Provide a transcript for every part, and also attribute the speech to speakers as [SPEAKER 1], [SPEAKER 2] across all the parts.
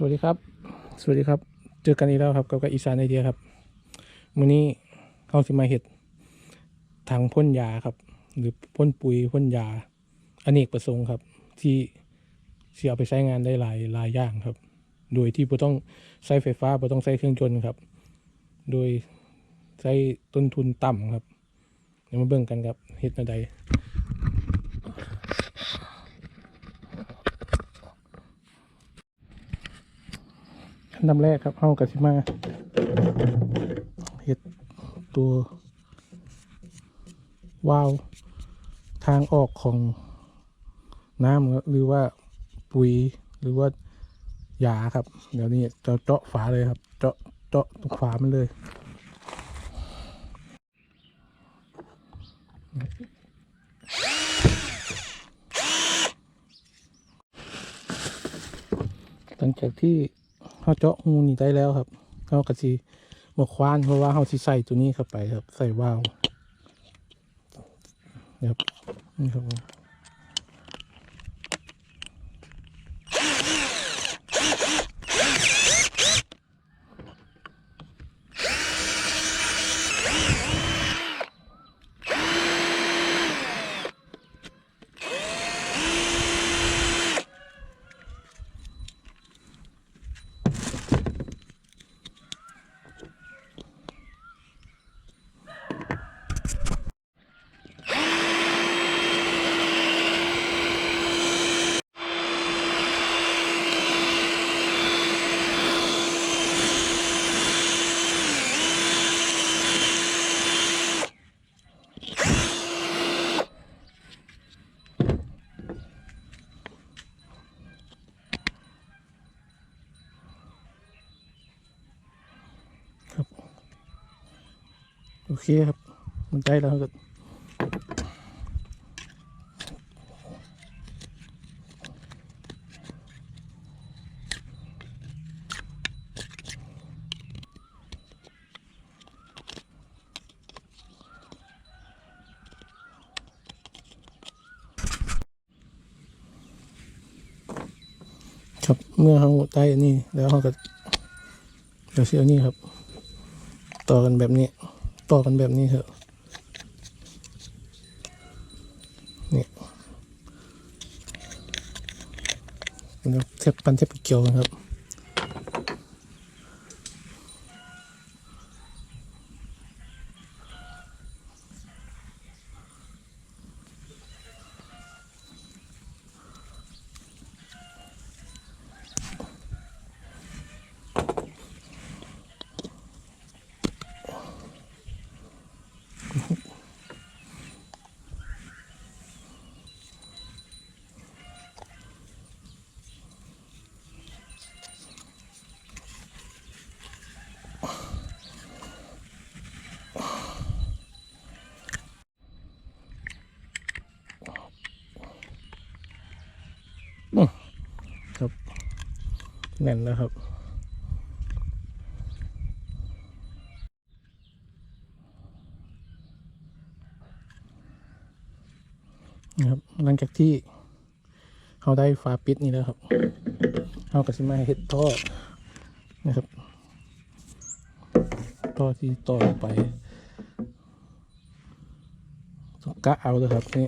[SPEAKER 1] สวัสดีครับ สวัสดีครับ เจอกันอีกแล้วครับกับกับอีสานไอเดียครับมื้อนี้เขาสิมาเห็ดทางพ่นยาครับ หรือพ่นปุ๋ยพ่นยาอเนกประสงค์ครับ ที่ที่เอาไปใช้งานได้หลายหลายอย่างครับ โดยที่บ่ต้องใช้ไฟฟ้าบ่ต้องใช้เครื่องยนต์ครับ โดยใช้ต้นทุนต่ำครับเดี๋ยวมาเบิ่งกันครับเฮ็ดอะไร อันดับแรกครับเฮากับสิมาเห็ดตัววาล์วทางออกของน้ำหรือว่าปุ๋ยหรือว่ายาครับ เดี๋ยวนี้จะเจาะฝาเลยครับ เจาะเจาะตรงฝามันเลยหลังจากที่ เขาเจาะหูนี่ได้แล้วครับเขากระสีมาคว้านเพราะว่าเขาสีใส่ตัวนี้เข้าไปครับ ใส่วาวนะครับนี่ครับ โอเคครับ มันได้แล้วครับครับเมื่อเขาได้นนี้แล้วเขาก็เดี๋ยวเสียนี่ครับ ต่อกันแบบนี้ ต่อกันแบบนี้เถอะนี่แล้วเทปปันเทปเกี่ยวกันครับแน่นแล้วครับ นะครับหลังจากที่เขาได้ฝาปิดนี่แล้วครับเขาก็สิมาเห็ดท่อนะครับท่อที่ต่อไปต้องกะเอาเลยครับนี่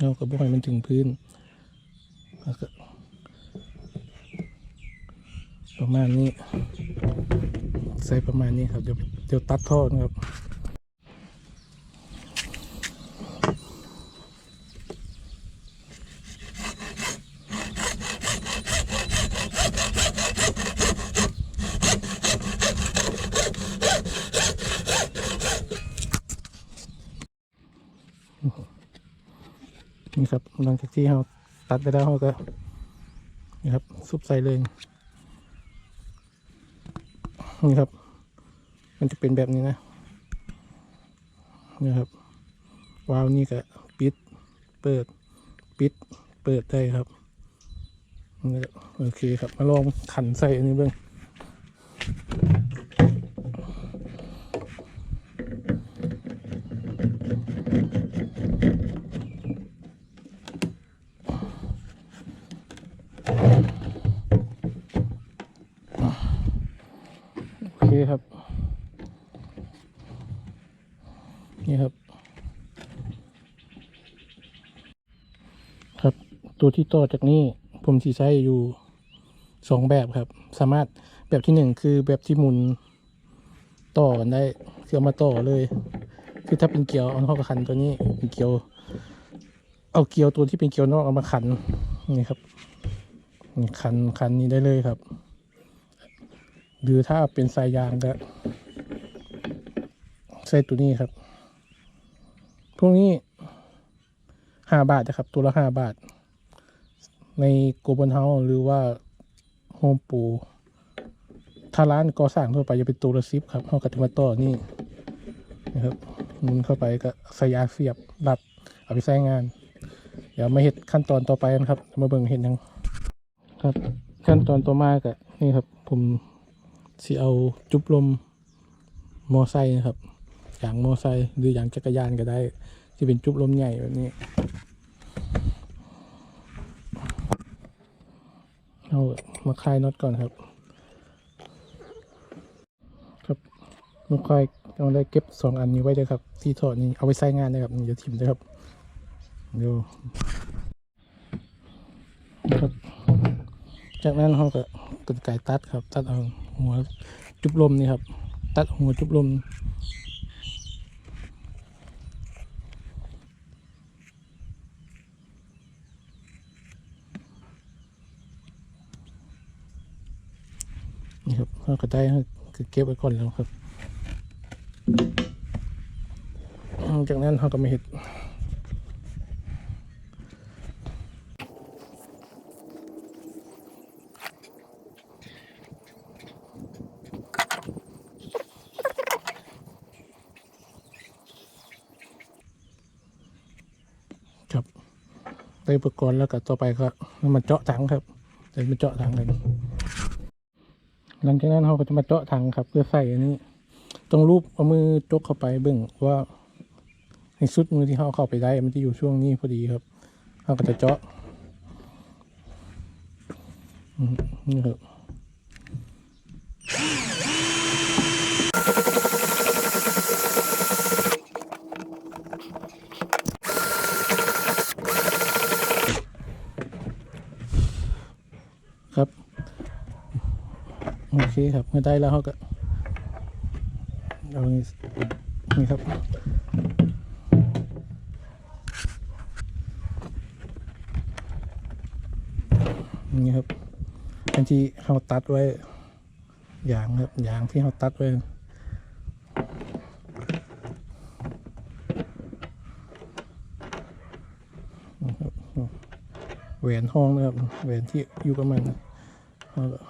[SPEAKER 1] เราก็บ่ให้มันถึงพื้นประมาณนี้ ใส่ประมาณนี้ครับ เดี๋ยวเดี๋ยวตัดท่อนะครับ นี่ครับหลังจากที่เราตัดไปแล้วเราก็นี่ครับซุปใส่เลยนี่ครับ มันจะเป็นแบบนี้นะนี่ครับวาล์วนี่ก็ปิด เปิด ปิด เปิดได้ครับนี่ก็โอเคครับมาลองขันใส่อันนี้เบ้าง นี่ครับ ครับตัวที่ต่อจากนี้ผมสีใช้อยู่สองแบบครับ สามารถแบบที่หนึ่งคือแบบที่หมุนต่อกันได้เสียมาต่อเลย คือถ้าเป็นเกียวเอาเข้ากับขันตัวนี้เป็นเกียว เอาเกียวตัวที่เป็นเกียวนอกเอามาขันนี่ครับขันขันนี้ได้เลยครับ หรือถ้าเป็นสายยางก็ใส่ตัวนี้ครับ พวกนี้ห้าบาทนะครับ ตัวละห้าบาท ในโกลบอลเฮาหรือว่าโฮมปูถ้าร้านก่อสร้างทั่วไปจะเป็นตัวละสิบครับเขาก็จะมาต่อนี่นะครับมุนเข้าไปก็ใส่ยาเสียบรัดเอาไปใช้งาน เดี๋ยวมาเห็ดขั้นตอนต่อไปกันครับ มาเบิ่งเห็ดยังครับ ขั้นตอนต่อมาก็นี่ครับ ผมสิเอาจุบลมมอไซค์นะครับอย่างมอไซค์หรืออย่างจักรยานก็ได้ ที่เป็นจุบลมใหญ่แบบนี้เอามาคลายน็อตก่อนครับ ครับมาคลายเอาได้เก็บสองอันนี้ไว้เลยครับที่ถอดนี้เอาไปใช้งานนะครับนี่จะถิ่มเลยครับเดี๋ยวครับ จากนั้นเขาก็กดไก่ตัดครับ ตัดเอาหัวจุบลมนี่ครับ ตัดหัวจุบลม นี่ครับเขาก็ได้เก็เก็บไว้ก่อนแล้วครับ จากนั้นเขาก็มาเห็ดครับได้อุปกรณ์แล้วก็ต่อไปก็มาเจาะถังครับเดี๋ยวมาเจาะถังกัน หลังจากนั้นเราก็จะมาเจาะถังครับ เพื่อใส่อันนี้ต้องรูปเอามือจกเข้าไปเบิ่งว่าให้สุดมือที่เขาเข้าไปได้ มันจะอยู่ช่วงนี้พอดีครับเราก็จะเจาะนี่ครับ โอเครับเมื่อได้แล้วเขาก็เอานี่นี่ครับนี่ครับอันที่เขาตัดไว้ยางครับยางที่เขาตัดไว้แหวนห้องนะครับแหวนที่อยู่กับมันเอาละ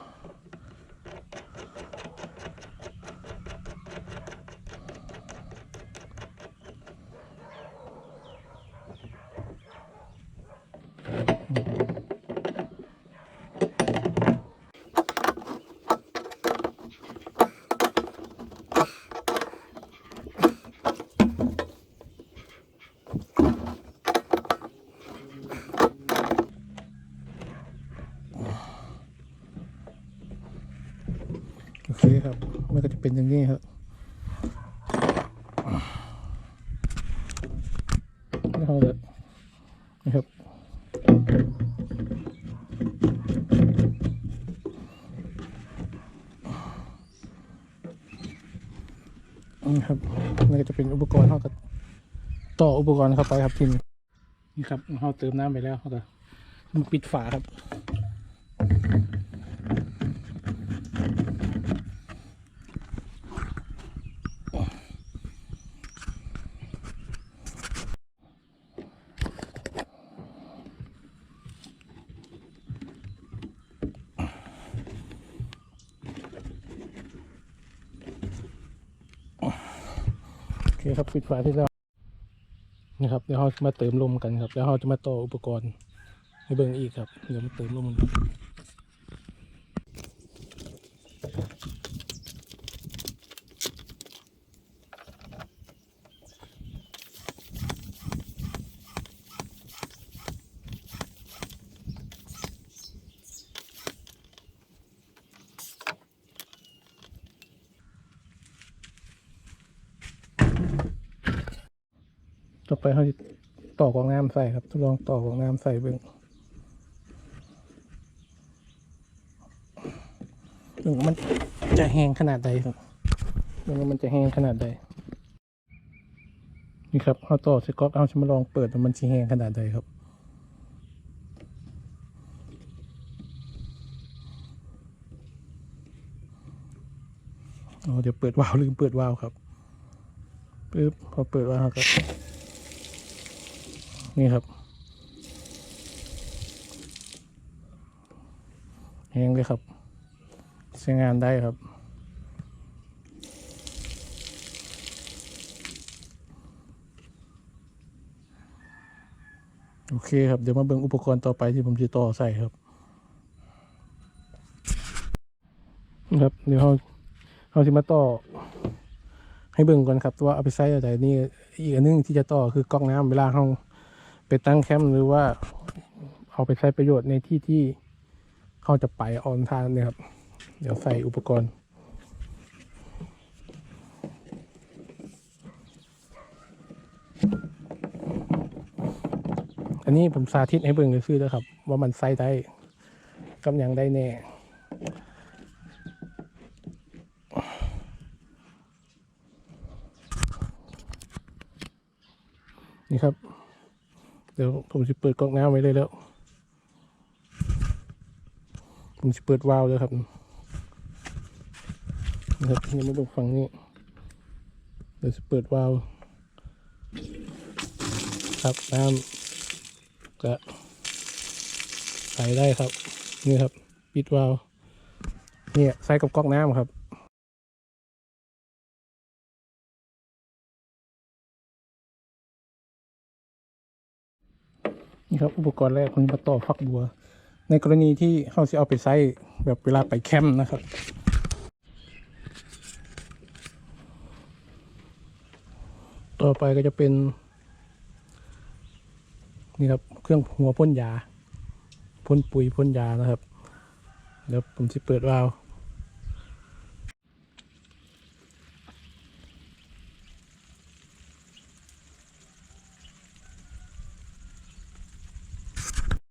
[SPEAKER 1] โอเคครับ มันก็จะเป็นอย่างนี้ครับแล้วเราจะนะครับ นี่ครับนี่ก็จะ เป็นอุปกรณ์เขาก็ต่ออุปกรณ์เข้าไปครับทีนี้นี่ครับเขาเติมน้ำไปแล้วเขาก็ปิดฝาครับ คครับปิดฝาที่แล้วนะครับเดี๋ยวเราจะมาเติมลมกันครับ แล้วเราจะมาต่ออุปกรณ์ให้เบิ่งอีกครับ เดี๋ยวมาเติมลมกัน ไปเขาต่อกองน้ำใส่ครับทดลองต่อกองน้ำใส่เบื้องดูมันจะแห้งขนาดใดครับดูมันจะแห้งขนาดใด นี่ครับเอาต่อสก๊อตเอาชมาลองเปิดมันจะแห้งขนาดใดครับเดี๋ยวเปิดวาวลืมเปิดวาวครับปึ๊บพอเปิดวาวครับ นี่ครับแห้งเลยครับใช้งานได้ครับ โอเคครับ เดี๋ยวมาเบิ่งอุปกรณ์ต่อไปที่ผมจะต่อใส่ครับครับ เดี๋ยวเราเราจะมาต่อ ให้เบิ่งก่อนครับ ว่าเอาไปใส่อะไรนี่อีกอันหนึงที่จะต่อคือกล้องน้ำเวลาเรา ตั้งแคมป์หรือว่าเอาไปใช้ประโยชน์ในที่ที่เขาจะไปออนทางเนี่ยครับ เดี๋ยวใส่อุปกรณ์อันนี้ผมสาธิตให้เบิ่งเลยซื่อแล้วครับ ว่ามันใสได้กำยังได้แน่ นี่ครับ เดี๋ยวผมจะเปิดก๊อกน้ำไว้เลยแล้ว ผมจะเปิดวาล์วเลยครับนะครับยังไม่ลงฝั่งนี้เดี๋ยวจะเปิดวาล์วครับน้ำจะใส่ได้ครับ นี่ครับ ปิดวาล์วเนี่ยใส่กับก๊อกน้ำครับ นี่ครับ อุปกรณ์แรกคุณมาต่อฟักบัว ในกรณีที่เขาจะเอาไปใช้แบบเวลาไปแคมป์นะครับต่อไปก็จะเป็น นี่ครับเครื่องหัวพ่นยาพ่นปุ๋ยพ่นยานะครับเดี๋ยวผมจะเปิดวาล์ว